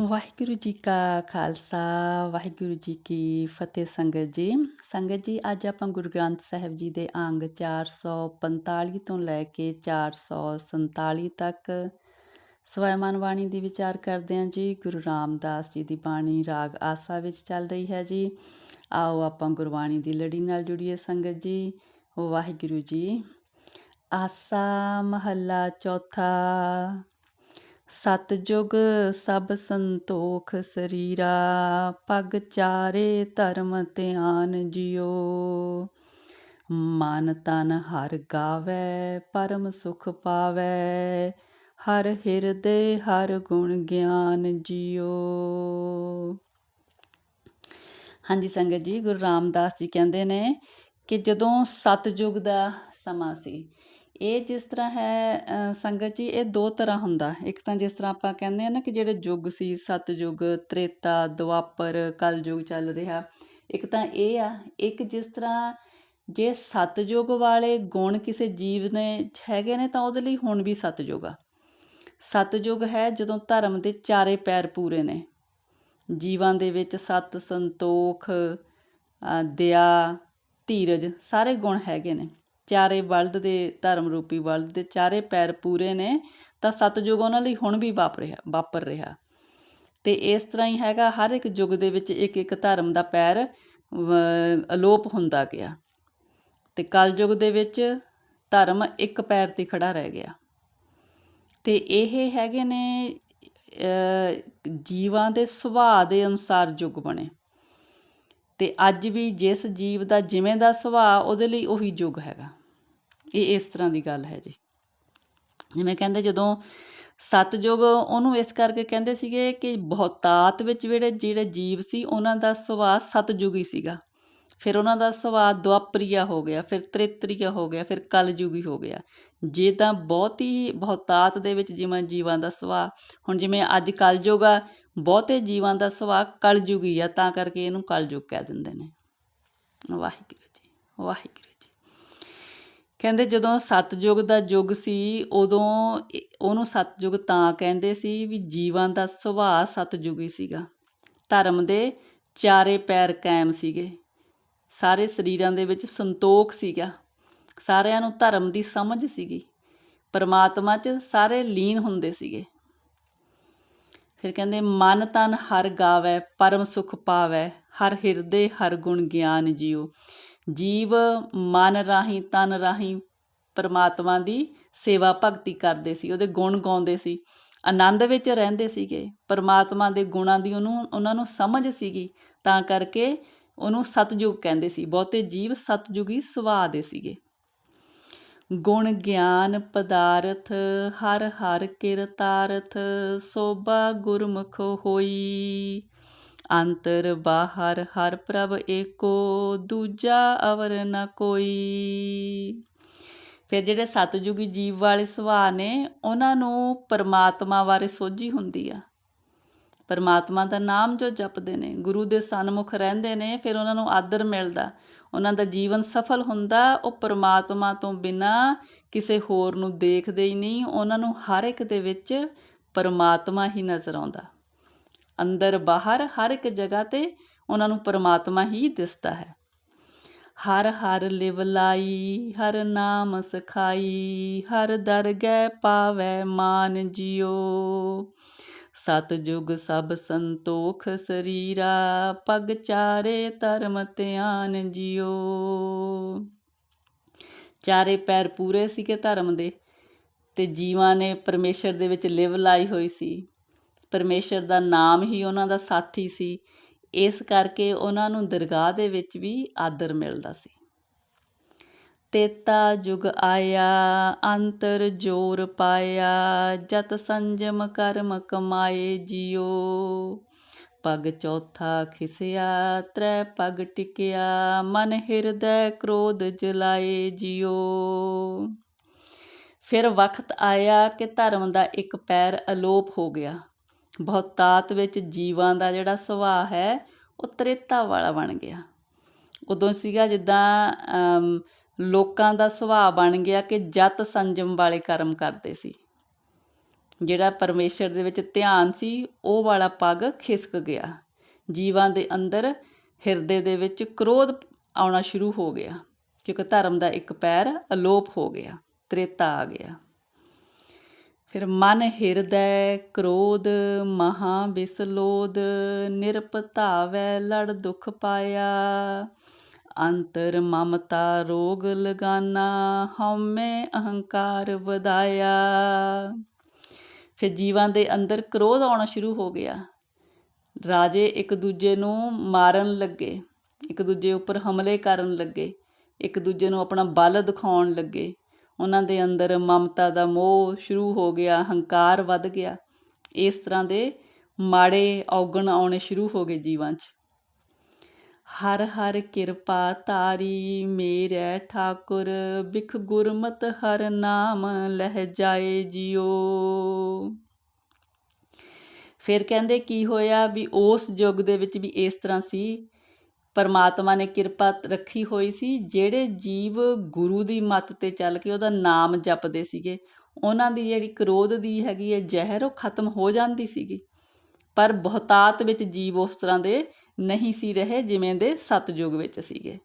ਵਾਹਿਗੁਰੂ ਜੀ ਕਾ ਖਾਲਸਾ, ਵਾਹਿਗੁਰੂ ਜੀ ਕੀ ਫਤਿਹ ਸੰਗਤ ਜੀ। ਸੰਗਤ ਜੀ, ਅੱਜ ਆਪਾਂ ਗੁਰੂ ਗ੍ਰੰਥ ਸਾਹਿਬ ਜੀ ਦੇ ਅੰਗ 445 ਤੋਂ ਲੈ ਕੇ 447 ਤੱਕ ਸਵੈਮਨ ਬਾਣੀ ਦੀ ਵਿਚਾਰ ਕਰਦੇ ਹਾਂ ਜੀ। ਗੁਰੂ ਰਾਮਦਾਸ ਜੀ ਦੀ ਬਾਣੀ ਰਾਗ ਆਸਾ ਵਿੱਚ ਚੱਲ ਰਹੀ ਹੈ ਜੀ। ਆਓ ਆਪਾਂ ਗੁਰਬਾਣੀ ਦੀ ਲੜੀ ਨਾਲ ਜੁੜੀਏ ਸੰਗਤ ਜੀ। ਵਾਹਿਗੁਰੂ ਜੀ, ਆਸਾ ਮਹੱਲਾ ਚੌਥਾ ਸਤਜੁਗ ਸਭ ਸੰਤੋਖ ਸਰੀਰਾ, ਪਗ ਚਾਰੇ ਧਰਮ ਧਿਆਨ ਜਿਉ। ਮਨ ਤਨ ਹਰ ਗਾਵੇ, ਪਰਮ ਸੁਖ ਪਾਵੇ। ਹਰ ਹਿਰਦੇ, ਹਰ ਗੁਣ ਗਿਆਨ ਜਿਉ। ਹਾਂਜੀ ਸੰਗਤ ਜੀ, ਗੁਰੂ ਰਾਮਦਾਸ ਜੀ ਕਹਿੰਦੇ ਨੇ ਕਿ ਜਦੋਂ ਸਤਜੁਗ ਦਾ ਸਮਾਂ ਸੀ ਇਹ ਜਿਸ ਤਰ੍ਹਾਂ ਹੈ ਸੰਗਤ ਜੀ, ਇਹ ਦੋ ਤਰ੍ਹਾਂ ਹੁੰਦਾ। ਇੱਕ ਤਾਂ ਜਿਸ ਤਰ੍ਹਾਂ ਆਪਾਂ ਕਹਿੰਦੇ ਆ ਨਾ ਕਿ ਜਿਹੜੇ ਯੁੱਗ ਸੀ ਸਤਜੁਗ ਤ੍ਰੇਤਾ, ਦੁਆਪਰ, ਕਲਯੁਗ ਚੱਲ ਰਿਹਾ, ਇੱਕ ਤਾਂ ਇਹ ਆ, ਇੱਕ ਜਿਸ ਤਰ੍ਹਾਂ ਜੇ ਸਤਜੁਗ ਵਾਲੇ ਗੁਣ ਕਿਸੇ ਜੀਵ ਨੇ ਹੈਗੇ ਨੇ ਤਾਂ ਉਹਦੇ ਲਈ ਹੁਣ ਵੀ ਸਤਜੁਗ ਆ। ਸਤਜੁਗ ਹੈ ਜਦੋਂ ਧਰਮ ਦੇ ਚਾਰੇ ਪੈਰ ਪੂਰੇ ਨੇ। ਜੀਵਾਂ ਦੇ ਵਿੱਚ ਸਤ, ਸੰਤੋਖ ਦਇਆ, ਧੀਰਜ, ਸਾਰੇ ਗੁਣ ਹੈਗੇ ਨੇ। ਚਾਰੇ ਬਲਦ ਦੇ ਧਰਮ ਰੂਪੀ ਬਲਦ ਦੇ ਚਾਰੇ ਪੈਰ ਪੂਰੇ ਨੇ, ਤਾਂ ਸਤਜੁਗ ਉਹਨਾਂ ਲਈ ਹੁਣ ਵੀ ਵਾਪਰ ਰਿਹਾ ਵਾਪਰ ਰਿਹਾ। ਤੇ ਇਸ ਤਰ੍ਹਾਂ ਹੀ ਹੈਗਾ, ਹਰ ਇੱਕ ਯੁੱਗ ਦੇ ਵਿੱਚ ਇੱਕ ਇੱਕ ਧਰਮ ਦਾ ਪੈਰ ਅਲੋਪ ਹੁੰਦਾ ਗਿਆ। ਤੇ ਕਲਯੁਗ ਦੇ ਵਿੱਚ ਧਰਮ ਇੱਕ ਪੈਰ ਤੇ ਖੜਾ ਰਹਿ ਗਿਆ। ਤੇ ਇਹ ਹੈਗੇ ਨੇ ਜੀਵਾਂ ਦੇ ਸੁਭਾਅ ਦੇ ਅਨੁਸਾਰ ਯੁੱਗ ਬਣੇ। ਤੇ ਅੱਜ ਵੀ ਜਿਸ ਜੀਵ ਦਾ ਜਿਵੇਂ ਦਾ ਸੁਭਾਅ, ਉਹਦੇ ਲਈ ਉਹੀ ਯੁੱਗ ਹੈਗਾ। ਇਹ ਇਸ ਤਰ੍ਹਾਂ ਦੀ ਗੱਲ ਹੈ ਜੀ। ਜਿਵੇਂ ਕਹਿੰਦੇ ਜਦੋਂ ਸਤਜੁਗ ਉਹਨੂੰ ਇਸ ਕਰਕੇ ਕਹਿੰਦੇ ਸੀਗੇ ਕਿ ਬਹੁਤਾਤ ਵਿੱਚ ਜਿਹੜੇ ਜਿਹੜੇ ਜੀਵ ਸੀ, ਉਹਨਾਂ ਦਾ ਸੁਭਾਅ ਸਤਜੁਗੀ ਸੀਗਾ। ਫਿਰ ਉਹਨਾਂ ਦਾ ਸੁਭਾਅ ਦੁਆਪਰੀਆ ਹੋ ਗਿਆ, ਫਿਰ ਤ੍ਰਿਤਰੀਆ ਹੋ ਗਿਆ, ਫਿਰ ਕਲਯੁਗੀ ਹੋ ਗਿਆ। ਜੇ ਤਾਂ ਬਹੁਤੀ ਬਹੁਤਾਤ ਦੇ ਵਿੱਚ ਜਿਵੇਂ ਜੀਵਾਂ ਦਾ ਸੁਭਾਅ ਹੁਣ ਜਿਵੇਂ ਅੱਜ ਕਲਯੁਗ ਆ, ਬਹੁਤੇ ਜੀਵਾਂ ਦਾ ਸੁਭਾਅ ਕਲਯੁਗੀ ਆ, ਤਾਂ ਕਰਕੇ ਇਹਨੂੰ ਕਲਯੁਗ ਕਹਿ ਦਿੰਦੇ ਨੇ। ਵਾਹਿਗੁਰੂ ਜੀ ਵਾਹਿਗੁਰੂ ਜੀ। ਕਹਿੰਦੇ ਜਦੋਂ ਸਤਜੁਗ ਦਾ ਯੁੱਗ ਸੀ, ਉਦੋਂ ਉਹਨੂੰ ਸਤਜੁਗ ਤਾਂ ਕਹਿੰਦੇ ਸੀ ਵੀ ਜੀਵਾਂ ਦਾ ਸੁਭਾਅ ਸਤਜੁਗੀ ਸੀਗਾ। ਧਰਮ ਦੇ ਚਾਰੇ ਪੈਰ ਕਾਇਮ ਸੀਗੇ। ਸਾਰੇ ਸਰੀਰਾਂ ਦੇ ਵਿੱਚ ਸੰਤੋਖ ਸੀਗਾ। ਸਾਰਿਆਂ ਨੂੰ ਧਰਮ ਦੀ ਸਮਝ ਸੀਗੀ। ਪਰਮਾਤਮਾ 'ਚ ਸਾਰੇ ਲੀਨ ਹੁੰਦੇ ਸੀਗੇ। ਫਿਰ ਕਹਿੰਦੇ, ਮਨ ਤਨ ਹਰ ਗਾਵੇ, ਪਰਮ ਸੁਖ ਪਾਵੇ, ਹਰ ਹਿਰਦੇ, ਹਰ ਗੁਣ ਗਿਆਨ ਜਿਉ ਜੀਵ ਮਨ ਰਾਹੀਂ, ਤਨ ਰਾਹੀਂ ਪਰਮਾਤਮਾ ਦੀ ਸੇਵਾ ਭਗਤੀ ਕਰਦੇ ਸੀ, ਉਹਦੇ ਗੁਣ ਗਾਉਂਦੇ ਸੀ, ਆਨੰਦ ਵਿੱਚ ਰਹਿੰਦੇ ਸੀਗੇ। ਪਰਮਾਤਮਾ ਦੇ ਗੁਣਾਂ ਦੀ ਉਹਨੂੰ, ਉਹਨਾਂ ਨੂੰ ਸਮਝ ਸੀਗੀ, ਤਾਂ ਕਰਕੇ ਉਹਨੂੰ ਸਤਜੁਗ ਕਹਿੰਦੇ ਸੀ, ਬਹੁਤੇ ਜੀਵ ਸਤਜੁਗੀ ਸੁਭਾਅ ਦੇ ਸੀਗੇ। ਗੁਣ ਗਿਆਨ ਪਦਾਰਥ, ਹਰ ਹਰ ਕਿਰਤਾਰਥ, ਸੋਭਾ ਗੁਰਮੁਖ ਹੋਈ। ਅੰਤਰ ਬਾਹਰ, ਹਰ ਪ੍ਰਭ ਏਕੋ, ਦੂਜਾ ਅਵਰ ਨ ਕੋਈ। ਫਿਰ ਜਿਹੜੇ ਸਤਜੁਗੀ ਜੀਵ ਵਾਲੇ ਸੁਭਾਅ ਨੇ, ਉਹਨਾਂ ਨੂੰ ਪਰਮਾਤਮਾ ਬਾਰੇ ਸੋਝੀ ਹੁੰਦੀ ਆ। ਪਰਮਾਤਮਾ ਦਾ ਨਾਮ ਜੋ ਜਪਦੇ ਨੇ, ਗੁਰੂ ਦੇ ਸਨਮੁਖ ਰਹਿੰਦੇ ਨੇ, ਫਿਰ ਉਹਨਾਂ ਨੂੰ ਆਦਰ ਮਿਲਦਾ। ਉਹਨਾਂ ਦਾ ਜੀਵਨ ਸਫਲ ਹੁੰਦਾ, ਉਹ ਪਰਮਾਤਮਾ ਤੋਂ ਬਿਨਾ ਕਿਸੇ ਹੋਰ ਨੂੰ ਦੇਖਦੇ ਹੀ ਨਹੀਂ, ਉਹਨਾਂ ਨੂੰ ਹਰ ਇੱਕ ਦੇ ਵਿੱਚ ਪਰਮਾਤਮਾ ਹੀ ਨਜ਼ਰ ਆਉਂਦਾ। ਅੰਦਰ ਬਾਹਰ ਹਰ ਇੱਕ ਜਗ੍ਹਾ ਤੇ ਉਹਨਾਂ ਨੂੰ ਪਰਮਾਤਮਾ ਹੀ ਦਿਸਦਾ ਹੈ। ਹਰ ਹਰ ਲਿਵ ਲਾਈ, ਹਰ ਨਾਮ ਸਖਾਈ, ਹਰ ਦਰਗਹਿ ਪਾਵੇ ਮਾਨ ਜਿਓ। ਸਤਜੁਗ ਸਭ ਸੰਤੋਖ ਸਰੀਰਾ, ਪਗ ਚਾਰੇ ਧਰਮ ਧਿਆਨ ਜਿਓ ਚਾਰੇ ਪੈਰ ਪੂਰੇ ਸੀ ਕਿ ਧਰਮ ਦੇ ਤੇ ਜੀਵਾਂ ਨੇ ਪਰਮੇਸ਼ਰ ਦੇ ਵਿੱਚ ਲਿਵ ਲਾਈ ਹੋਈ ਸੀ। ਪਰਮੇਸ਼ਰ ਦਾ ਨਾਮ ਹੀ ਉਹਨਾਂ ਦਾ ਸਾਥੀ ਸੀ। ਇਸ ਕਰਕੇ ਉਹਨਾਂ ਨੂੰ ਦਰਗਾਹ ਦੇ ਵਿੱਚ ਵੀ ਆਦਰ ਮਿਲਦਾ ਸੀ। ਤੇਤਾ ਜੁਗ ਆਇਆ, ਅੰਤਰ ਜੋਰ ਪਾਇਆ, ਜਤ ਸੰਜਮ ਕਰਮ ਕਮਾਏ ਜਿਉ ਪਗ ਚੌਥਾ ਖਿਸਿਆ, ਤ੍ਰੈ ਪਗ ਟਿਕਿਆ, ਮਨ ਹਿਰਦੈ ਕ੍ਰੋਧ ਜਲਾਏ ਜਿਉ ਫਿਰ ਵਕਤ ਆਇਆ ਕਿ ਧਰਮ ਦਾ ਇੱਕ ਪੈਰ ਅਲੋਪ ਹੋ ਗਿਆ। ਬਹੁਤਾਤ ਵਿੱਚ ਜੀਵਾਂ ਦਾ ਜਿਹੜਾ ਸੁਭਾਅ ਹੈ, ਉਹ ਤ੍ਰੇਤਾ ਵਾਲਾ ਬਣ ਗਿਆ। ਉਦੋਂ ਸੀਗਾ ਜਿੱਦਾਂ ਲੋਕਾਂ ਦਾ ਸੁਭਾਅ ਬਣ ਗਿਆ ਕਿ ਜਤ ਸੰਜਮ ਵਾਲੇ ਕਰਮ ਕਰਦੇ ਸੀ। ਜਿਹੜਾ ਪਰਮੇਸ਼ਰ ਦੇ ਵਿੱਚ ਧਿਆਨ ਸੀ, ਉਹ ਵਾਲਾ ਪੱਗ ਖਿਸਕ ਗਿਆ। ਜੀਵਾਂ ਦੇ ਅੰਦਰ ਹਿਰਦੇ ਦੇ ਵਿੱਚ ਕ੍ਰੋਧ ਆਉਣਾ ਸ਼ੁਰੂ ਹੋ ਗਿਆ, ਕਿਉਂਕਿ ਧਰਮ ਦਾ ਇੱਕ ਪੈਰ ਅਲੋਪ ਹੋ ਗਿਆ, ਤ੍ਰੇਤਾ ਆ ਗਿਆ। ਫਿਰ ਮਨ ਹਿਰਦੈ ਕ੍ਰੋਧ, ਮਹਾ ਬਿਸਲੋਦ ਨਿਰਪਤਾਵੈ ਲੜ ਦੁਖ ਪਾਇਆ। ਅੰਤਰ ਮਮਤਾ ਰੋਗ ਲਗਾਨਾ ਹਉਮੈ ਅਹੰਕਾਰ ਵਧਾਇਆ। ਫਿਰ ਜੀਵਾਂ ਦੇ ਅੰਦਰ ਕ੍ਰੋਧ ਆਉਣਾ ਸ਼ੁਰੂ ਹੋ ਗਿਆ। ਰਾਜੇ ਇੱਕ ਦੂਜੇ ਨੂੰ ਮਾਰਨ ਲੱਗੇ, ਇੱਕ ਦੂਜੇ ਉੱਪਰ ਹਮਲੇ ਕਰਨ ਲੱਗੇ, ਇੱਕ ਦੂਜੇ ਨੂੰ ਆਪਣਾ ਬਲ ਦਿਖਾਉਣ ਲੱਗੇ। ਉਹਨਾਂ ਦੇ ਅੰਦਰ ਮਮਤਾ ਦਾ ਮੋਹ ਸ਼ੁਰੂ ਹੋ ਗਿਆ, ਹੰਕਾਰ ਵੱਧ ਗਿਆ। ਇਸ ਤਰ੍ਹਾਂ ਦੇ ਮਾੜੇ ਔਗਣ ਆਉਣੇ ਸ਼ੁਰੂ ਹੋ ਗਏ ਜੀਵਾਂ 'ਚ। ਹਰ ਹਰ ਕਿਰਪਾ ਤਾਰੀ ਮੇਰੇ ਠਾਕੁਰ ਬਿਖ ਗੁਰਮਤ ਹਰ ਨਾਮ ਲਹਿ ਜਾਏ ਜਿਓ। ਫਿਰ ਕਹਿੰਦੇ ਕੀ ਹੋਇਆ ਵੀ ਉਸ ਯੁੱਗ ਦੇ ਵਿੱਚ ਵੀ ਇਸ ਤਰ੍ਹਾਂ ਸੀ। ਪਰਮਾਤਮਾ ਨੇ ਕਿਰਪਾ ਰੱਖੀ ਹੋਈ ਸੀ, ਜਿਹੜੇ ਜੀਵ ਗੁਰੂ ਦੀ ਮੱਤ ਤੇ ਚੱਲ ਕੇ ਉਹਦਾ ਨਾਮ ਜਪਦੇ ਸੀਗੇ, ਉਹਨਾਂ ਦੀ ਜਿਹੜੀ ਕ੍ਰੋਧ ਦੀ ਹੈਗੀ ਹੈ ਜ਼ਹਿਰ, ਉਹ ਖਤਮ ਹੋ ਜਾਂਦੀ ਸੀਗੀ। ਪਰ ਬਹੁਤਾਤ ਵਿੱਚ ਜੀਵ ਉਸ ਤਰ੍ਹਾਂ ਦੇ ਨਹੀਂ ਸੀ ਰਹੇ ਜਿਵੇਂ ਦੇ ਸਤਜੁਗ ਵਿੱਚ ਸੀਗੇ।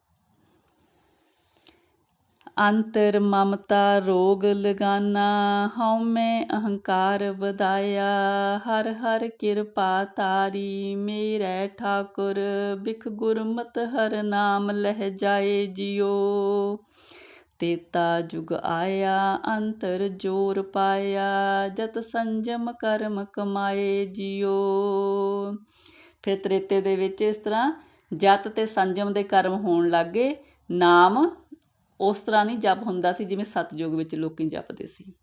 ਅੰਤਰ ਮਮਤਾ ਰੋਗ ਲਗਾਨਾ ਹਉਮੈ ਅਹੰਕਾਰ ਵਧਾਇਆ, ਹਰ ਹਰ ਕਿਰਪਾ ਤਾਰੀ, ਮੇਰੇ ਠਾਕੁਰ, ਬਿਖ ਗੁਰਮਤ ਹਰ ਨਾਮ ਲਹਿ ਜਾਏ ਜਿਓ ਤੇਤਾ ਜੁਗ ਆਇਆ, ਅੰਤਰ ਜੋਰ ਪਾਇਆ, ਜਤ ਸੰਜਮ ਕਰਮ ਕਮਾਏ ਜਿਓ ਫਿਰ ਤ੍ਰੇਤੇ ਦੇ ਵਿੱਚ ਇਸ ਤਰ੍ਹਾਂ ਜਤ ਤੇ ਸੰਜਮ ਦੇ ਕਰਮ ਹੋਣ ਲੱਗੇ ਨਾਮ ਉਸ ਤਰ੍ਹਾਂ ਨਹੀਂ ਜਪ ਹੁੰਦਾ ਸੀ ਜਿਵੇਂ ਸਤਜੁਗ ਵਿੱਚ ਲੋਕੀ ਜਪਦੇ ਸੀ।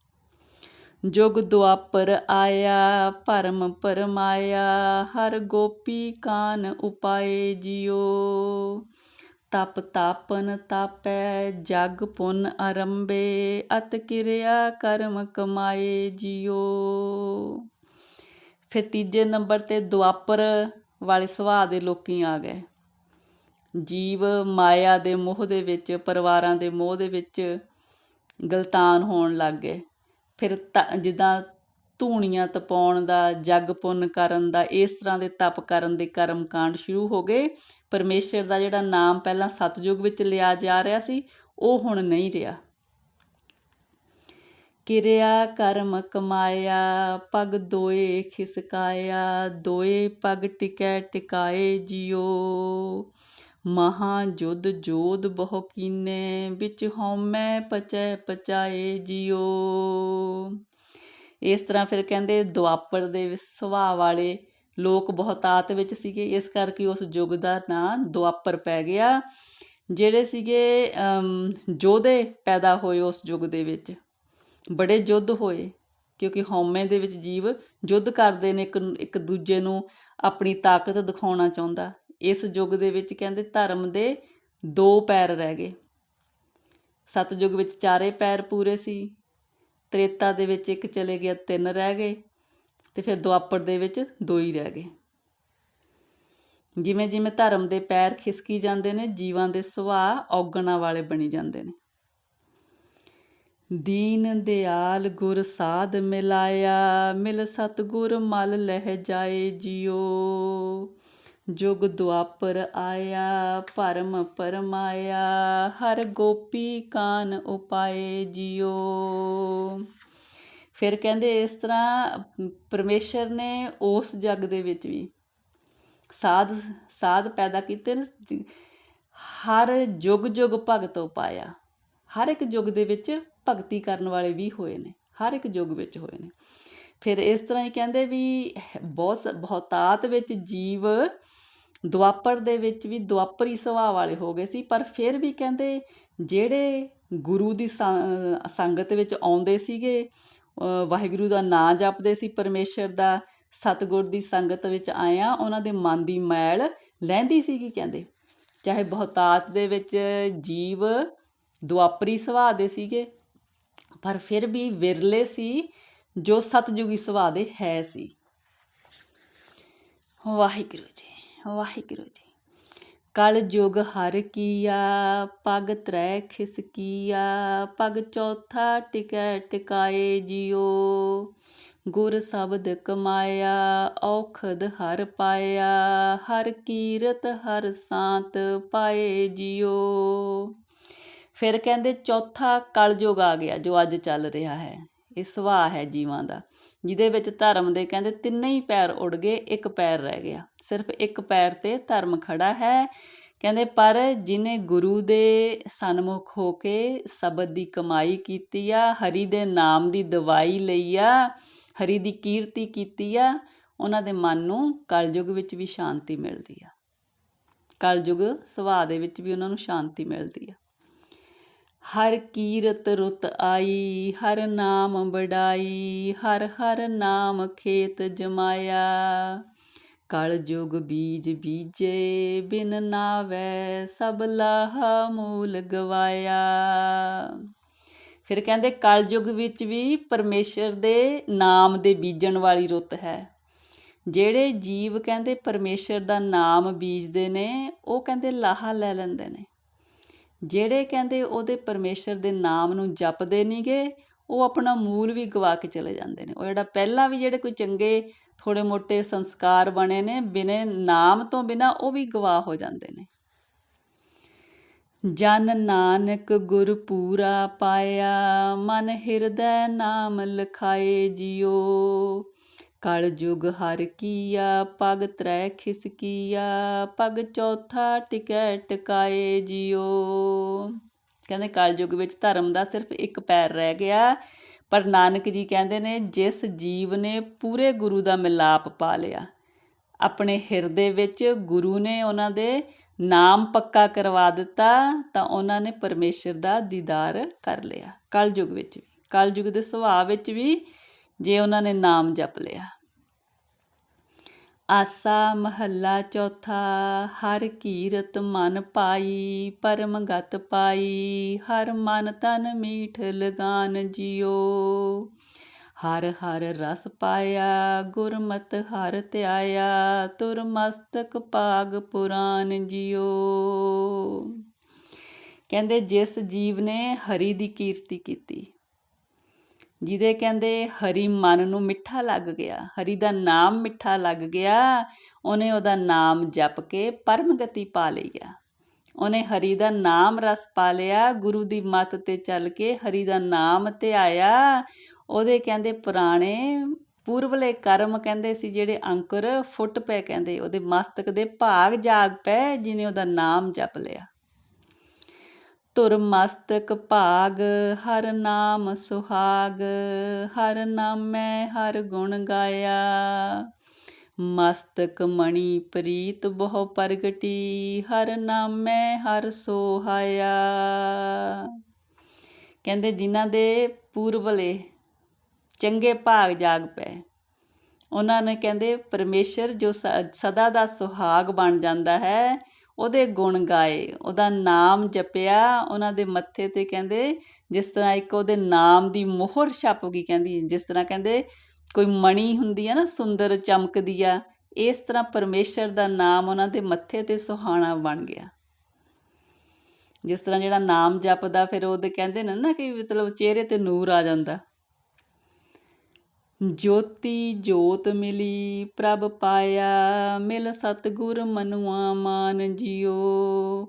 ਜੁਗ ਦੁਆਪਰ ਆਇਆ ਪਰਮ ਪਰਮਾਇਆ, ਹਰ ਗੋਪੀ ਕਾਨ ਉਪਾਏ ਜਿਓ ਤਪ ਤਾਪਨ ਤਾਪੈ, ਜਗ ਪੁਨ ਅਰੰਭੇ, ਅਤ ਕਿਰਿਆ ਕਰਮ ਕਮਾਏ ਜਿਓ ਫਿਰ ਤੀਜੇ ਨੰਬਰ ਤੇ ਦੁਆਪਰ ਵਾਲੇ ਸੁਭਾਅ ਦੇ ਲੋਕੀ ਆ ਗਏ। ਜੀਵ ਮਾਇਆ ਦੇ ਮੋਹ ਦੇ ਵਿੱਚ, ਪਰਿਵਾਰਾਂ ਦੇ ਮੋਹ ਦੇ ਵਿੱਚ ਗਲਤਾਨ ਹੋਣ ਲੱਗ ਗਏ। ਫਿਰ ਜਿੱਦਾਂ ਧੂਣੀਆਂ ਤਪਾਉਣ ਦਾ, ਜਗ ਪੁੰਨ ਕਰਨ ਦਾ, ਇਸ ਤਰ੍ਹਾਂ ਦੇ ਤਪ ਕਰਨ ਦੇ ਕਰਮ ਕਾਂਡ ਸ਼ੁਰੂ ਹੋ ਗਏ। ਪਰਮੇਸ਼ਰ ਦਾ ਜਿਹੜਾ ਨਾਮ ਪਹਿਲਾਂ ਸਤਜੁਗ ਵਿੱਚ ਲਿਆ ਜਾ ਰਿਹਾ ਸੀ, ਉਹ ਹੁਣ ਨਹੀਂ ਰਿਹਾ। ਕਿਰਿਆ ਕਰਮ ਕਮਾਇਆ, ਪਗ ਦੋਏ ਖਿਸਕਾਇਆ, ਦੋਏ ਪਗ ਟਿਕੈ ਟਿਕਾਏ ਜਿਓ। ਮਹਾ ਜੁਦ ਜੋਦ ਬਹੁ ਕੀਨੇ, ਵਿੱਚ ਹਉਮੈ ਪਚੈ ਪਚਾਏ ਜਿਓ। ਇਸ ਤਰ੍ਹਾਂ ਫਿਰ ਕਹਿੰਦੇ ਦੁਆਪਰ ਦੇ ਸੁਭਾਅ ਵਾਲੇ ਲੋਕ ਬਹੁਤਾਤ ਵਿੱਚ ਸੀਗੇ। ਇਸ ਕਰਕੇ ਉਸ ਯੁੱਗ ਦਾ ਨਾਂ ਦੁਆਪਰ ਪੈ ਗਿਆ। ਜਿਹੜੇ ਸੀਗੇ ਜੋਧੇ ਪੈਦਾ ਹੋਏ ਉਸ ਯੁੱਗ ਦੇ ਵਿੱਚ। ਬੜੇ ਯੁੱਧ ਹੋਏ, ਕਿਉਂਕਿ ਹਉਮੈ ਦੇ ਵਿੱਚ ਜੀਵ ਯੁੱਧ ਕਰਦੇ ਨੇ, ਇੱਕ ਇੱਕ ਦੂਜੇ ਨੂੰ ਆਪਣੀ ਤਾਕਤ ਦਿਖਾਉਣਾ ਚਾਹੁੰਦਾ। ਇਸ ਯੁੱਗ ਦੇ ਵਿੱਚ ਕਹਿੰਦੇ ਧਰਮ ਦੇ ਦੋ ਪੈਰ ਰਹਿ ਗਏ। ਸਤਜੁਗ ਵਿੱਚ ਚਾਰੇ ਪੈਰ ਪੂਰੇ ਸੀ, ਤ੍ਰੇਤਾ ਦੇ ਵਿੱਚ ਇੱਕ ਚਲੇ ਗਿਆ, ਤਿੰਨ ਰਹਿ ਗਏ ਤੇ ਫਿਰ ਦੁਆਪਰ ਦੇ ਵਿੱਚ ਦੋ ਹੀ ਰਹਿ ਗਏ। ਜਿਵੇਂ ਜਿਵੇਂ ਧਰਮ ਦੇ ਪੈਰ ਖਿਸਕੀ ਜਾਂਦੇ ਨੇ, ਜੀਵਾਂ ਦੇ ਸੁਭਾਅ ਔਗਣਾ ਵਾਲੇ ਬਣੀ ਜਾਂਦੇ ਨੇ। ਦੀਨ ਦਿਆਲ ਗੁਰ ਸਾਧ ਮਿਲਾਇਆ, ਮਿਲ ਸਤਗੁਰ ਮਲ ਲਹਿ ਜਾਏ ਜਿਓ ਜੁਗ ਦੁਆਪਰ ਆਇਆ ਪਰਮ ਪਰਮਾਇਆ, ਹਰ ਗੋਪੀ ਕਾਨ ਉਪਾਏ ਜਿਓ ਫਿਰ ਕਹਿੰਦੇ ਇਸ ਤਰ੍ਹਾਂ ਪਰਮੇਸ਼ਰ ਨੇ ਉਸ ਜਗ ਦੇ ਵਿੱਚ ਵੀ ਸਾਧ ਸਾਧ ਪੈਦਾ ਕੀਤੇ ਨੇ, ਹਰ ਜੁਗ ਜੁਗ ਭਗਤ ਉਪਾਇਆ। ਹਰ ਇੱਕ ਯੁੱਗ ਦੇ ਵਿੱਚ ਭਗਤੀ ਕਰਨ ਵਾਲੇ ਵੀ ਹੋਏ ਨੇ, ਹਰ ਇੱਕ ਯੁੱਗ ਵਿੱਚ ਹੋਏ ਨੇ। ਫਿਰ ਇਸ ਤਰ੍ਹਾਂ ਹੀ ਕਹਿੰਦੇ ਵੀ ਬਹੁਤ ਬਹੁਤਾਤ ਵਿੱਚ ਜੀਵ ਦੁਆਪਰ ਦੇ ਵਿੱਚ ਵੀ ਦੁਆਪਰੀ ਸੁਭਾਅ ਵਾਲੇ ਹੋ ਗਏ ਸੀ, ਪਰ ਫਿਰ ਵੀ ਕਹਿੰਦੇ ਜਿਹੜੇ ਗੁਰੂ ਦੀ ਸੰਗਤ ਵਿੱਚ ਆਉਂਦੇ ਸੀਗੇ ਵਾਹਿਗੁਰੂ ਦਾ ਨਾਮ ਜਪਦੇ ਸੀ, ਪਰਮੇਸ਼ਰ ਦਾ ਸਤਗੁਰ ਦੀ ਸੰਗਤ ਵਿੱਚ ਆਇਆ ਉਹਨਾਂ ਦੇ ਮਨ ਦੀ ਮੈਲ ਲਹਿੰਦੀ ਸੀਗੀ ਕਹਿੰਦੇ। ਚਾਹੇ ਬਹੁਤਾਤ ਦੇ ਵਿੱਚ ਜੀਵ ਦੁਆਪਰੀ ਸੁਭਾਅ ਦੇ ਸੀਗੇ ਪਰ ਫਿਰ ਵੀ ਵਿਰਲੇ ਸੀ, ਜੋ ਸਤਜੁਗੀ ਸੁਭਾਅ ਦੇ ਹੈ ਸੀ। ਵਾਹਿਗੁਰੂ ਜੀ ਵਾਹਿਗੁਰੂ ਜੀ। ਕਲ ਜੁਗ ਹਰ ਕੀਆ, ਪਗ ਤ੍ਰੈ ਖਿਸਕੀਆ ਪਗ ਚੌਥਾ ਟਿਕੈ ਟਿਕਾਏ ਜਿਓ ਗੁਰ ਸ਼ਬਦ ਕਮਾਇਆ, ਔਖਦ ਹਰ ਪਾਇਆ, ਹਰ ਕੀਰਤ ਹਰ ਸਾਤ ਪਾਏ ਜਿਉ। ਫਿਰ ਕਹਿੰਦੇ ਚੌਥਾ ਕਲਯੁਗ ਆ ਗਿਆ ਜੋ ਅੱਜ ਚੱਲ ਰਿਹਾ ਹੈ। ਇਹ ਸੁਭਾਅ ਹੈ ਜੀਵਾਂ ਦਾ, ਜਿਹਦੇ ਵਿੱਚ ਧਰਮ ਦੇ ਕਹਿੰਦੇ ਤਿੰਨੇ ਹੀ ਪੈਰ ਉੱਡ ਗਏ, ਇੱਕ ਪੈਰ ਰਹਿ ਗਿਆ। ਸਿਰਫ ਇੱਕ ਪੈਰ ਤੇ ਧਰਮ ਖੜਾ ਹੈ। ਕਹਿੰਦੇ ਪਰ ਜਿਨੇ ਗੁਰੂ ਦੇ ਸਨਮੁਖ ਹੋ ਕੇ ਸ਼ਬਦ ਦੀ ਕਮਾਈ ਕੀਤੀ ਆ, ਹਰੀ ਦੇ ਨਾਮ ਦੀ ਦਵਾਈ ਲਈ ਆ, ਹਰੀ ਦੀ ਕੀਰਤੀ ਕੀਤੀ ਆ, ਉਹਨਾਂ ਦੇ ਮਨ ਨੂੰ ਕਲਯੁਗ ਵਿੱਚ ਵੀ ਸ਼ਾਂਤੀ ਮਿਲਦੀ ਆ। ਕਲਯੁਗ ਸੁਭਾਅ ਦੇ ਵਿੱਚ ਵੀ ਉਹਨਾਂ ਨੂੰ ਸ਼ਾਂਤੀ ਮਿਲਦੀ ਆ। ਹਰ ਕੀਰਤ ਰੁਤ ਆਈ, ਹਰ ਨਾਮ ਬੜਾਈ ਹਰ ਹਰ ਨਾਮ ਖੇਤ ਜਮਾਇਆ। ਕਲ ਜੁਗ ਬੀਜ ਬੀਜੇ, ਬਿਨ ਨਾਵੈ ਸਭ ਲਾਹ ਮੂਲ ਗਵਾਇਆ। ਫਿਰ ਕਹਿੰਦੇ ਕਲ ਯੁਗ ਵਿੱਚ ਵੀ ਪਰਮੇਸ਼ਰ ਦੇ ਨਾਮ ਦੇ ਬੀਜਣ ਵਾਲੀ ਰੁੱਤ ਹੈ। ਜਿਹੜੇ ਜੀਵ ਕਹਿੰਦੇ ਪਰਮੇਸ਼ਰ ਦਾ ਨਾਮ ਬੀਜਦੇ ਨੇ, ਉਹ ਕਹਿੰਦੇ ਲਾਹਾ ਲੈ ਲੈਂਦੇ ਨੇ। ਜਿਹੜੇ ਕਹਿੰਦੇ ਉਹਦੇ ਪਰਮੇਸ਼ਰ ਦੇ ਨਾਮ ਨੂੰ ਜਪਦੇ ਨਹੀਂਗੇ, ਉਹ ਆਪਣਾ ਮੂਲ ਵੀ ਗਵਾ ਕੇ ਚਲੇ ਜਾਂਦੇ ਨੇ। ਉਹ ਜਿਹੜਾ ਪਹਿਲਾਂ ਵੀ ਜਿਹੜੇ ਕੋਈ ਚੰਗੇ ਥੋੜੇ ਮੋਟੇ ਸੰਸਕਾਰ ਬਣੇ ਨੇ, ਬਿਨੇ ਨਾਮ ਤੋਂ ਬਿਨਾ ਉਹ ਵੀ ਗਵਾ ਹੋ ਜਾਂਦੇ ਨੇ। ਜਨ ਨਾਨਕ ਗੁਰ ਪੂਰਾ ਪਾਇਆ, ਮਨ ਹਿਰਦੈ ਨਾਮ ਲਖਾਏ ਜਿਉ। ਕਲਯੁਗ ਹਰ ਕੀਆ, ਪਗ ਤਰੈ ਖਿਸਕੀਆ ਪਗ ਚੌਥਾ ਟਿਕੈ ਟਿਕਾਏ ਜਿਉ। ਕਹਿੰਦੇ ਕਲਯੁਗ ਵਿੱਚ ਧਰਮ ਦਾ ਸਿਰਫ ਇੱਕ ਪੈਰ ਰਹਿ ਗਿਆ। ਪਰ ਨਾਨਕ ਜੀ ਕਹਿੰਦੇ ਨੇ, ਜਿਸ ਜੀਵ ਨੇ ਪੂਰੇ ਗੁਰੂ ਦਾ ਮਿਲਾਪ ਪਾ ਲਿਆ, ਆਪਣੇ ਹਿਰਦੇ ਵਿੱਚ ਗੁਰੂ ਨੇ ਉਹਨਾਂ ਦੇ ਨਾਮ ਪੱਕਾ ਕਰਵਾ ਦਿੱਤਾ, ਤਾਂ ਉਹਨਾਂ ਨੇ ਪਰਮੇਸ਼ਰ ਦਾ ਦੀਦਾਰ ਕਰ ਲਿਆ। ਕਲਯੁਗ ਵਿੱਚ ਵੀ ਕਲਯੁਗ ਦੇ ਸੁਭਾਅ ਵਿੱਚ ਵੀ ਜੇ ਉਹਨਾਂ ਨੇ ਨਾਮ ਜਪ ਲਿਆ। ਆਸਾ ਮਹੱਲਾ ਚੌਥਾ, ਹਰ ਕੀਰਤ ਮਨ ਪਾਈ, ਪਰਮ ਗਤ ਪਾਈ, ਹਰ ਮਨ ਤਨ ਮੀਠ ਲਗਾਨ ਜਿਓ ਹਰ ਹਰ ਰਸ ਪਾਇਆ, ਗੁਰਮਤ ਹਰ ਧਿਆਇਆ, ਤੁਰ ਮਸਤਕ ਭਾਗ ਪੁਰਾਨ ਜਿਉ। ਕਹਿੰਦੇ ਜਿਸ ਜੀਵ ਨੇ ਹਰੀ ਦੀ ਕੀਰਤੀ ਕੀਤੀ ਜਿਹਦੇ ਕਹਿੰਦੇ ਹਰੀ ਮਨ ਨੂੰ ਮਿੱਠਾ ਲੱਗ ਗਿਆ, ਹਰੀ ਦਾ ਨਾਮ ਮਿੱਠਾ ਲੱਗ ਗਿਆ, ਉਹਨੇ ਉਹਦਾ ਨਾਮ ਜਪ ਕੇ ਪਰਮ ਗਤੀ ਪਾ ਲਈ ਆ। ਉਹਨੇ ਹਰੀ ਦਾ ਨਾਮ ਰਸ ਪਾ ਲਿਆ, ਗੁਰੂ ਦੀ ਮੱਤ ਤੇ ਚੱਲ ਕੇ ਹਰੀ ਦਾ ਨਾਮ ਧਿਆਇਆ ਉਹਦੇ ਕਹਿੰਦੇ ਪੁਰਾਣੇ ਪੂਰਵਲੇ ਕਰਮ ਕਹਿੰਦੇ ਸੀ ਜਿਹੜੇ ਅੰਕੁਰ ਫੁੱਟ ਪਏ ਕਹਿੰਦੇ, ਉਹਦੇ ਮਸਤਕ ਦੇ ਭਾਗ ਜਾਗ ਪਏ ਜਿਨੇ ਉਹਦਾ ਨਾਮ ਜਪ ਲਿਆ। ਤੁਰ ਮਸਤਕ ਭਾਗ, ਹਰ ਨਾਮ ਸੁਹਾਗ, ਹਰ ਨਾਮੈ ਹਰ ਗੁਣ ਗਾਇਆ। ਮਸਤਕ ਮਣੀ ਪ੍ਰੀਤ ਬਹੁ ਪ੍ਰਗਟੀ, ਹਰ ਨਾਮੈ ਹਰ ਸੋਹਾਇਆ। ਕਹਿੰਦੇ ਜਿਨ੍ਹਾਂ ਦੇ ਪੂਰਬਲੇ ਚੰਗੇ ਭਾਗ ਜਾਗ ਪਏ, ਉਹਨਾਂ ਨੇ ਕਹਿੰਦੇ ਪਰਮੇਸ਼ਰ ਜੋ ਸਦਾ ਦਾ ਸੁਹਾਗ ਬਣ ਜਾਂਦਾ ਹੈ ਉਹਦੇ ਗੁਣ ਗਾਏ, ਉਹਦਾ ਨਾਮ ਜਪਿਆ, ਉਹਨਾਂ ਦੇ ਮੱਥੇ ਤੇ ਕਹਿੰਦੇ, ਜਿਸ ਤਰ੍ਹਾਂ ਇੱਕ ਉਹਦੇ ਨਾਮ ਦੀ ਮੋਹਰ ਛਪ ਗਈ, ਕਹਿੰਦੀ, ਜਿਸ ਤਰ੍ਹਾਂ ਕਹਿੰਦੇ, ਕੋਈ ਮਣੀ ਹੁੰਦੀ ਆ ਨਾ, ਸੁੰਦਰ ਚਮਕਦੀ ਆ, ਇਸ ਤਰ੍ਹਾਂ ਪਰਮੇਸ਼ਰ ਦਾ ਨਾਮ ਉਹਨਾਂ ਦੇ ਮੱਥੇ ਤੇ ਸੁਹਾਣਾ ਬਣ ਗਿਆ। ਜਿਸ ਤਰ੍ਹਾਂ ਜਿਹੜਾ ਨਾਮ ਜਪਦਾ, ਫਿਰ ਉਹਦੇ ਕਹਿੰਦੇ ਨੇ ਨਾ ਕਿ ਮਤਲਬ ਚਿਹਰੇ ਤੇ ਨੂਰ ਆ ਜਾਂਦਾ। ਜੋਤੀ ਜੋਤ ਮਿਲੀ, ਪ੍ਰਭ ਪਾਇਆ ਮਿਲ ਸਤਗੁਰ ਮਨੁਆ ਮਾਨ ਜਿਉ।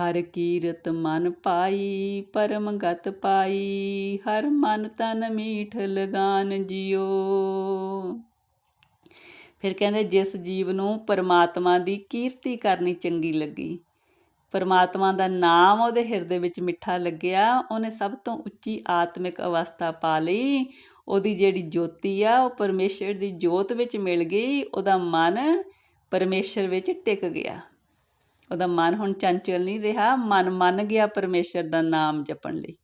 ਹਰ ਕੀਰਤ ਮਨ ਪਾਈ, ਪਰਮ ਗਤ ਪਾਈ, ਹਰ ਮਨ ਤਨ ਮੀਠ ਲਗਾਨ ਜਿਉ। ਫਿਰ ਕਹਿੰਦੇ, ਜਿਸ ਜੀਵ ਨੂੰ ਪਰਮਾਤਮਾ ਦੀ ਕੀਰਤੀ ਕਰਨੀ ਚੰਗੀ ਲੱਗੀ, ਪਰਮਾਤਮਾ ਦਾ ਨਾਮ ਉਹਦੇ ਹਿਰਦੇ ਵਿੱਚ ਮਿੱਠਾ ਲੱਗਿਆ, ਉਹਨੇ ਸਭ ਤੋਂ ਉੱਚੀ ਆਤਮਿਕ ਅਵਸਥਾ ਪਾ ਲਈ ਉਹਦੀ ਜਿਹੜੀ ਜੋਤੀ ਆ, ਉਹ ਪਰਮੇਸ਼ਰ ਦੀ ਜੋਤ ਵਿੱਚ ਮਿਲ ਗਈ, ਉਹਦਾ ਮਨ ਪਰਮੇਸ਼ਰ ਵਿੱਚ ਟਿਕ ਗਿਆ। ਉਹਦਾ ਮਨ ਹੁਣ ਚੰਚਲ ਨਹੀਂ ਰਿਹਾ, ਮਨ ਮੰਨ ਗਿਆ ਪਰਮੇਸ਼ਰ ਦਾ ਨਾਮ ਜਪਣ ਲਈ।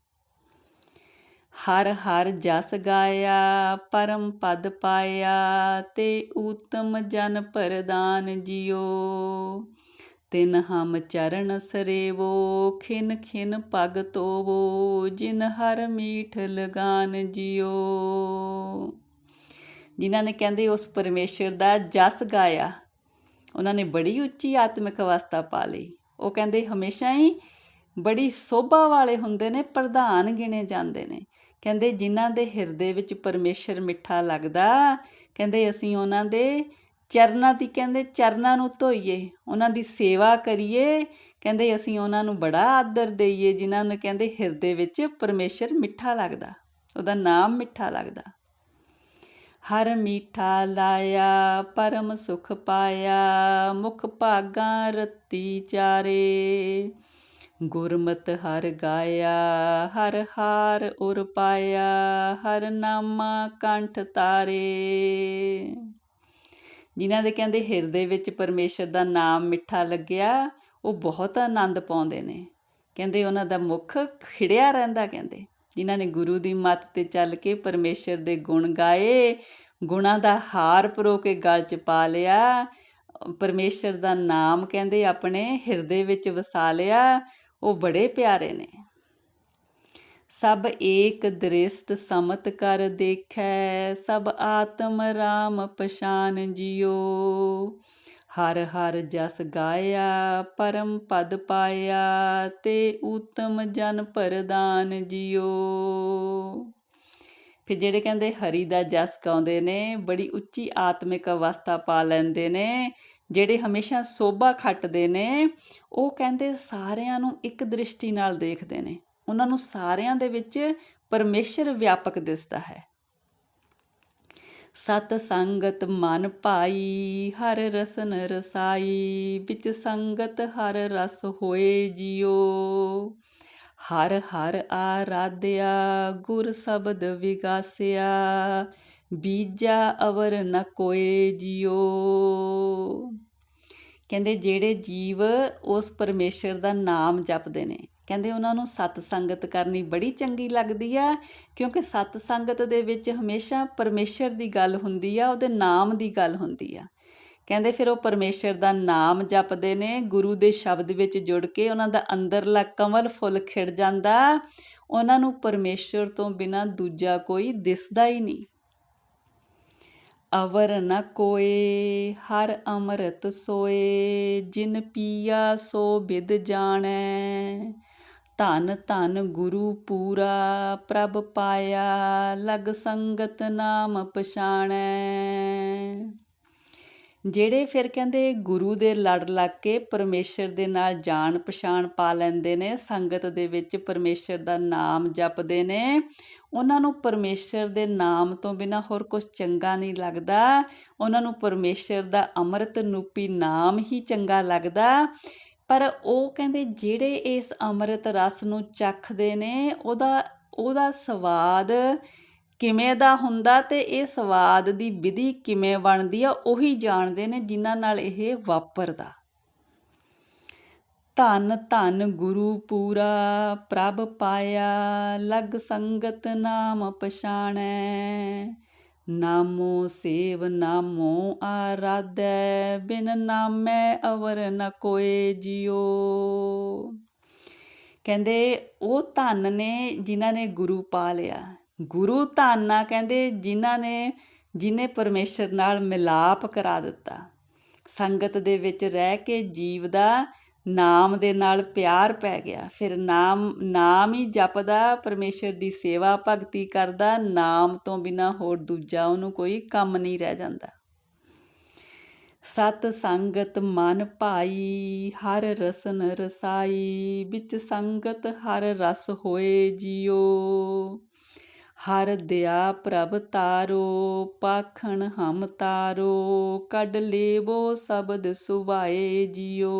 ਹਰ ਹਰ ਜਸ ਗਾਇਆ, ਪਰਮ ਪਦ ਪਾਇਆ, ਤੇ ਊਤਮ ਜਨ ਪਰਦਾਨ ਜਿਉ। ਤਿਨ ਹਮ ਚਰਨ ਸਰੇਵੋ, ਖਿਨ ਖਿਨ ਪਗ ਤੋਵੋ, ਜਿਨ ਹਰ ਮੀਠ ਲਗਾਨ ਜਿਉ। ਜਿਨ੍ਹਾਂ ਨੇ ਕਹਿੰਦੇ ਉਸ ਪਰਮੇਸ਼ਰ ਦਾ ਜਸ ਗਾਇਆ, ਉਹਨਾਂ ਨੇ ਬੜੀ ਉੱਚੀ ਆਤਮਿਕ ਅਵਸਥਾ ਪਾ ਲਈ। ਉਹ ਕਹਿੰਦੇ ਹਮੇਸ਼ਾ ਹੀ ਬੜੀ ਸੋਭਾ ਵਾਲੇ ਹੁੰਦੇ ਨੇ, ਪ੍ਰਧਾਨ ਗਿਣੇ ਜਾਂਦੇ ਨੇ। ਕਹਿੰਦੇ ਜਿਨ੍ਹਾਂ ਦੇ ਹਿਰਦੇ ਵਿੱਚ ਪਰਮੇਸ਼ਰ ਮਿੱਠਾ ਲੱਗਦਾ, ਕਹਿੰਦੇ ਅਸੀਂ ਉਹਨਾਂ ਦੇ ਚਰਨਾਂ ਦੀ ਕਹਿੰਦੇ, ਚਰਨਾਂ ਨੂੰ ਧੋਈਏ, ਉਹਨਾਂ ਦੀ ਸੇਵਾ ਕਰੀਏ। ਕਹਿੰਦੇ, ਅਸੀਂ ਉਹਨਾਂ ਨੂੰ ਬੜਾ ਆਦਰ ਦਈਏ, ਜਿਨ੍ਹਾਂ ਨੂੰ ਕਹਿੰਦੇ, ਹਿਰਦੇ ਵਿੱਚ ਪਰਮੇਸ਼ਰ ਮਿੱਠਾ ਲੱਗਦਾ, ਉਹਦਾ ਨਾਮ ਮਿੱਠਾ ਲੱਗਦਾ। ਹਰ ਮੀਠਾ ਲਾਇਆ, ਪਰਮ ਸੁਖ ਪਾਇਆ, ਮੁਖ ਭਾਗਾਂ ਰਤੀ ਚਾਰੇ। ਗੁਰਮਤ ਹਰ ਗਾਇਆ, ਹਰ ਹਾਰ ਉਰ ਪਾਇਆ, ਹਰ ਨਾਮਾ ਕੰਠ ਤਾਰੇ। ਜਿਨ੍ਹਾਂ ਦੇ ਕਹਿੰਦੇ ਹਿਰਦੇ ਵਿੱਚ ਪਰਮੇਸ਼ਰ ਦਾ ਨਾਮ ਮਿੱਠਾ ਲੱਗਿਆ, ਉਹ ਬਹੁਤ ਆਨੰਦ ਪਾਉਂਦੇ ਨੇ। ਕਹਿੰਦੇ ਉਹਨਾਂ ਦਾ ਮੁਖ ਖਿੜਿਆ ਰਹਿੰਦਾ ਕਹਿੰਦੇ। ਜਿਨ੍ਹਾਂ ਨੇ ਗੁਰੂ ਦੀ ਮੱਤ ਤੇ ਚੱਲ ਕੇ ਪਰਮੇਸ਼ਰ ਦੇ ਗੁਣ ਗਾਏ, ਗੁਣਾਂ ਦਾ ਹਾਰ ਪਰੋ ਕੇ ਗਲ 'ਚ ਪਾ ਲਿਆ, ਪਰਮੇਸ਼ਰ ਦਾ ਨਾਮ ਕਹਿੰਦੇ ਆਪਣੇ ਹਿਰਦੇ ਵਿੱਚ ਵਸਾ ਲਿਆ, ਉਹ ਬੜੇ ਪਿਆਰੇ ਨੇ। ਸਭ ਏਕ ਦ੍ਰਿਸ਼ਟ ਸਮਤ ਕਰ ਦੇਖੈ, ਸਭ ਆਤਮ ਰਾਮ ਪਛਾਨ ਜਿਓ ਹਰ ਹਰ ਜਸ ਗਾਇਆ, ਪਰਮ ਪਦ ਪਾਇਆ, ਤੇ ਉਤਮ ਜਨ ਪਰਦਾਨ ਜਿਓ ਫਿਰ ਜਿਹੜੇ ਕਹਿੰਦੇ ਹਰੀ ਦਾ ਜਸ ਗਾਉਂਦੇ ਨੇ, ਬੜੀ ਉੱਚੀ ਆਤਮਿਕ ਅਵਸਥਾ ਪਾ ਲੈਂਦੇ ਨੇ, ਜਿਹੜੇ ਹਮੇਸ਼ਾ ਸੋਭਾ ਖੱਟਦੇ ਨੇ, ਉਹ ਕਹਿੰਦੇ ਸਾਰਿਆਂ ਨੂੰ ਇੱਕ ਦ੍ਰਿਸ਼ਟੀ ਨਾਲ ਦੇਖਦੇ ਨੇ। ਉਹਨਾਂ ਨੂੰ ਸਾਰਿਆਂ ਦੇ ਵਿੱਚ ਪਰਮੇਸ਼ਰ ਵਿਆਪਕ ਦਿਸਦਾ ਹੈ। ਸਤ ਸੰਗਤ ਮਨ ਭਾਈ ਹਰ ਰਸਨ ਰਸਾਈ, ਵਿੱਚ ਸੰਗਤ ਹਰ ਰਸ ਹੋਏ ਜਿਓ। ਹਰ ਹਰ ਆਰਾਧਿਆ, ਗੁਰ ਸ਼ਬਦ ਵਿਗਾਸਿਆ, ਬੀਜਾ ਅਵਰ ਨ ਕੋਏ ਜਿਓ। ਕਹਿੰਦੇ ਜਿਹੜੇ ਜੀਵ ਉਸ ਪਰਮੇਸ਼ਰ ਦਾ ਨਾਮ ਜਪਦੇ ਨੇ। ਕਹਿੰਦੇ ਉਹਨਾਂ ਨੂੰ ਸਤ ਸੰਗਤ ਕਰਨੀ ਬੜੀ ਚੰਗੀ ਲੱਗਦੀ ਆ, ਕਿਉਂਕਿ ਸਤ ਸੰਗਤ ਦੇ ਵਿੱਚ ਹਮੇਸ਼ਾ ਪਰਮੇਸ਼ਰ ਦੀ ਗੱਲ ਹੁੰਦੀ ਆ, ਉਹਦੇ ਨਾਮ ਦੀ ਗੱਲ ਹੁੰਦੀ ਆ। ਕਹਿੰਦੇ ਫਿਰ ਉਹ ਪਰਮੇਸ਼ਰ ਦਾ ਨਾਮ ਜਪਦੇ ਨੇ, ਗੁਰੂ ਦੇ ਸ਼ਬਦ ਵਿੱਚ ਜੁੜ ਕੇ ਉਹਨਾਂ ਦਾ ਅੰਦਰਲਾ ਕਮਲ ਫੁੱਲ ਖਿੜ ਜਾਂਦਾ। ਉਹਨਾਂ ਨੂੰ ਪਰਮੇਸ਼ਰ ਤੋਂ ਬਿਨਾ ਦੂਜਾ ਕੋਈ ਦਿਸਦਾ ਹੀ ਨਹੀਂ। ਅਵਰ ਨ ਕੋਏ, ਹਰ ਅੰਮ੍ਰਿਤ ਸੋਏ, ਜਿਨ ਪੀਆ ਸੋ ਬਿਦ ਜਾਣੈ। ਧੰਨ ਧੰਨ ਗੁਰੂ ਪੂਰਾ, ਪ੍ਰਭ ਪਾਇਆ, ਲਗ ਸੰਗਤ ਨਾਮ ਪਛਾਣੈ। ਜਿਹੜੇ ਫਿਰ ਕਹਿੰਦੇ ਗੁਰੂ ਦੇ ਲੜ ਲੱਗ ਕੇ ਪਰਮੇਸ਼ਰ ਦੇ ਨਾਲ ਜਾਣ ਪਛਾਣ ਪਾ ਲੈਂਦੇ ਨੇ, ਸੰਗਤ ਦੇ ਵਿੱਚ ਪਰਮੇਸ਼ਰ ਦਾ ਨਾਮ ਜਪਦੇ ਨੇ, ਉਹਨਾਂ ਨੂੰ ਪਰਮੇਸ਼ਰ ਦੇ ਨਾਮ ਤੋਂ ਬਿਨਾ ਹੋਰ ਕੁਝ ਚੰਗਾ ਨਹੀਂ ਲੱਗਦਾ। ਉਹਨਾਂ ਨੂੰ ਪਰਮੇਸ਼ਰ ਦਾ ਅੰਮ੍ਰਿਤ ਨੂਪੀ ਨਾਮ ਹੀ ਚੰਗਾ ਲੱਗਦਾ। ਪਰ ਉਹ ਕਹਿੰਦੇ ਜਿਹੜੇ ਇਸ ਅੰਮ੍ਰਿਤ ਰਸ ਨੂੰ ਚੱਖਦੇ ਨੇ, ਉਹਦਾ ਉਹਦਾ ਸਵਾਦ ਕਿਵੇਂ ਦਾ ਹੁੰਦਾ ਤੇ ਇਹ ਸਵਾਦ ਦੀ ਵਿਧੀ ਕਿਵੇਂ ਬਣਦੀ ਆ, ਉਹੀ ਜਾਣਦੇ ਨੇ ਜਿਨ੍ਹਾਂ ਨਾਲ ਇਹ ਵਾਪਰਦਾ। ਧੰਨ ਧੰਨ ਗੁਰੂ ਪੂਰਾ, ਪ੍ਰਭ ਪਾਇਆ, ਲਗ ਸੰਗਤ ਨਾਮ ਪਛਾਣੈ। ਨਾਮੋ ਸੇਵ, ਨਾਮੋ ਆਰਾਧੈ, ਬਿਨ ਨਾਮੈ ਅਵਰ ਨ ਕੋਏ ਜਿਓ ਕਹਿੰਦੇ ਉਹ ਧਨ ਨੇ ਜਿਨ੍ਹਾਂ ਨੇ ਗੁਰੂ ਪਾ ਲਿਆ। ਗੁਰੂ ਧਾਨਾ ਕਹਿੰਦੇ ਜਿਨ੍ਹਾਂ ਨੇ, ਜਿਨੇ ਪਰਮੇਸ਼ਰ ਨਾਲ ਮਿਲਾਪ ਕਰਾ ਦਿੱਤਾ, ਸੰਗਤ ਦੇ ਵਿੱਚ ਰਹਿ ਕੇ ਜੀਵ ਦਾ ਨਾਮ ਦੇ ਨਾਲ ਪਿਆਰ ਪੈ ਗਿਆ। ਫਿਰ ਨਾਮ ਨਾਮ ਹੀ ਜਪਦਾ, ਪਰਮੇਸ਼ਰ ਦੀ ਸੇਵਾ ਭਗਤੀ ਕਰਦਾ, ਨਾਮ ਤੋਂ ਬਿਨਾ ਹੋਰ ਦੂਜਾ ਉਹਨੂੰ ਕੋਈ ਕੰਮ ਨਹੀਂ ਰਹਿ ਜਾਂਦਾ। ਸਤ ਸੰਗਤ ਮਨ ਭਾਈ, ਹਰ ਰਸਨ ਰਸਾਈ, ਵਿੱਚ ਸੰਗਤ ਹਰ ਰਸ ਹੋਏ ਜਿਓ। ਹਰ ਦਿਆ ਪ੍ਰਭ ਤਾਰੋ, ਪਾਖਣ ਹਮ ਤਾਰੋ, ਕੱਢ ਲੇਵੋ ਸ਼ਬਦ ਸੁਭਾਏ ਜਿਓ।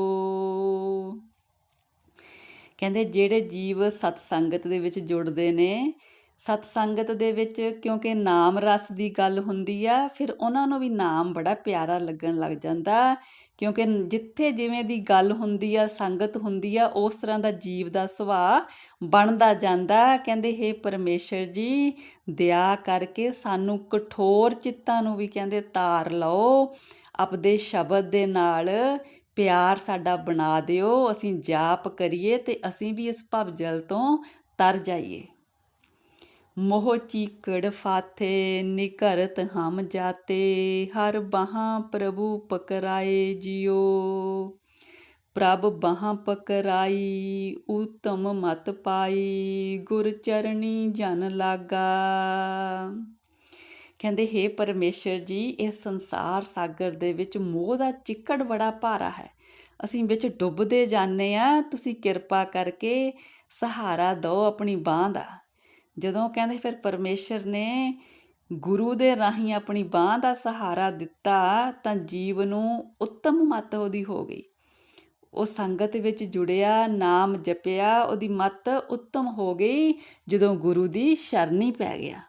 ਕਹਿੰਦੇ ਜਿਹੜੇ ਜੀਵ ਸਤ ਸੰਗਤ ਦੇ ਵਿੱਚ ਜੁੜਦੇ ਨੇ ਸਤ ਸੰਗਤ ਦੇ ਵਿੱਚ ਕਿਉਂਕਿ ਨਾਮ ਰਸ ਦੀ ਗੱਲ ਹੁੰਦੀ ਆ, ਫਿਰ ਉਹਨਾਂ ਨੂੰ ਵੀ ਨਾਮ ਬੜਾ ਪਿਆਰਾ ਲੱਗਣ ਲੱਗ ਜਾਂਦਾ। ਕਿਉਂਕਿ ਜਿੱਥੇ ਜਿਵੇਂ ਦੀ ਗੱਲ ਹੁੰਦੀ ਆ, ਸੰਗਤ ਹੁੰਦੀ ਆ, ਉਸ ਤਰ੍ਹਾਂ ਦਾ ਜੀਵ ਦਾ ਸੁਭਾਅ ਬਣਦਾ ਜਾਂਦਾ। ਕਹਿੰਦੇ हे ਪਰਮੇਸ਼ਰ ਜੀ, ਦਇਆ ਕਰਕੇ ਸਾਨੂੰ ਕਠੋਰ ਚਿੱਤਾਂ ਨੂੰ ਵੀ ਕਹਿੰਦੇ ਤਾਰ ਲਓ। ਆਪਦੇ ਸ਼ਬਦ ਦੇ ਨਾਲ ਪਿਆਰ ਸਾਡਾ ਬਣਾ ਦਿਓ। ਅਸੀਂ ਜਾਪ ਕਰੀਏ ਤੇ ਅਸੀਂ ਵੀ ਇਸ ਭਵਜਲ ਤੋਂ ਤਰ ਜਾਈਏ। ਮੋਹ ਚੀਕੜ ਫਾਥੇ, ਨਿਕਰਤ ਹਮ ਜਾਤੇ, ਹਰ ਬਾਹਾਂ ਪ੍ਰਭੂ ਪਕਰਾਏ ਜਿਓ ਪ੍ਰਭ ਬਾਹਾਂ ਪਕਰਾਈ ਉਤਮ ਮਤ ਪਾਈ, ਗੁਰ ਚਰਣੀ ਜਨ ਲਾਗਾ। ਕਹਿੰਦੇ, ਹੇ ਪਰਮੇਸ਼ਰ ਜੀ, ਇਹ ਸੰਸਾਰ ਸਾਗਰ ਦੇ ਵਿੱਚ ਮੋਹ ਦਾ ਚਿੱਕੜ ਬੜਾ ਭਾਰਾ ਹੈ। ਅਸੀਂ ਵਿੱਚ ਡੁੱਬਦੇ ਜਾਂਦੇ ਆ ਤੁਸੀਂ ਕਿਰਪਾ ਕਰਕੇ ਸਹਾਰਾ ਦਿਓ ਆਪਣੀ ਬਾਹ ਦਾ। ਜਦੋਂ ਕਹਿੰਦੇ ਫਿਰ ਪਰਮੇਸ਼ਰ ਨੇ ਗੁਰੂ ਦੇ ਰਾਹੀਂ ਆਪਣੀ ਬਾਹ ਦਾ ਸਹਾਰਾ ਦਿੱਤਾ, ਤਾਂ ਜੀਵ ਨੂੰ ਉੱਤਮ ਮਤ ਉਹਦੀ ਹੋ ਗਈ। ਉਹ ਸੰਗਤ ਵਿੱਚ ਜੁੜਿਆ, ਨਾਮ ਜਪਿਆ, ਉਹਦੀ ਮਤ ਉੱਤਮ ਹੋ ਗਈ, ਜਦੋਂ ਗੁਰੂ ਦੀ ਸ਼ਰਣੀ ਪੈ ਗਿਆ।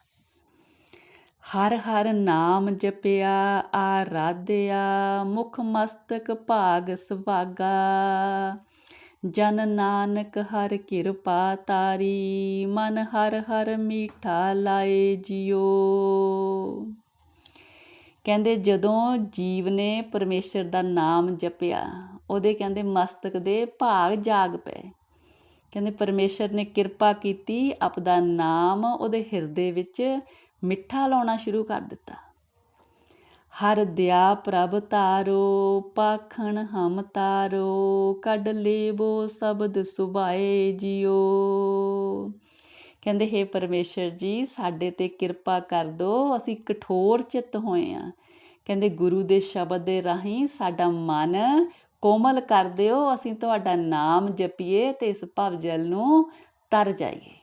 ਹਰ ਹਰ ਨਾਮ ਜਪਿਆ, ਆਰਾਧਿਆ, ਮੁਖ ਮਸਤਕ ਭਾਗ ਸੁਭਾਗਾ। ਜਨ ਨਾਨਕ ਹਰ ਕਿਰਪਾ ਤਾਰੀ, ਮਨ ਹਰ ਹਰ ਮੀਠਾ ਲਾਏ ਜਿਉ। ਕਹਿੰਦੇ ਜਦੋਂ ਜੀਵ ਨੇ ਪਰਮੇਸ਼ਰ ਦਾ ਨਾਮ ਜਪਿਆ, ਉਹਦੇ ਕਹਿੰਦੇ ਮਸਤਕ ਦੇ ਭਾਗ ਜਾਗ ਪਏ। ਕਹਿੰਦੇ ਪਰਮੇਸ਼ਰ ਨੇ ਕਿਰਪਾ ਕੀਤੀ, ਆਪਦਾ ਨਾਮ ਉਹਦੇ ਹਿਰਦੇ ਵਿੱਚ ਮਿੱਠਾ ਲਾਉਣਾ ਸ਼ੁਰੂ ਕਰ ਦਿੱਤਾ। ਹਰ ਦਿਆ ਪ੍ਰਭ ਤਾਰੋ ਪਾਖਣ ਹਮ ਤਾਰੋ, ਕੱਢ ਲੇਵੋ ਸ਼ਬਦ ਸੁਭਾਏ ਜਿਉ ਕਹਿੰਦੇ, ਹੈ ਪਰਮੇਸ਼ਰ ਜੀ, ਸਾਡੇ ਤੇ ਕਿਰਪਾ ਕਰ ਦਿਓ ਅਸੀਂ ਕਠੋਰ ਚਿੱਤ ਹੋਏ ਆ। ਕਹਿੰਦੇ, ਗੁਰੂ ਦੇ ਸ਼ਬਦ ਦੇ ਰਾਹੀਂ ਸਾਡਾ ਮਨ ਕੋਮਲ ਕਰ ਦਿਓ, ਅਸੀਂ ਤੁਹਾਡਾ ਨਾਮ ਜਪੀਏ ਤੇ ਇਸ ਭਵ ਜਲ ਨੂੰ ਤਰ ਜਾਈਏ।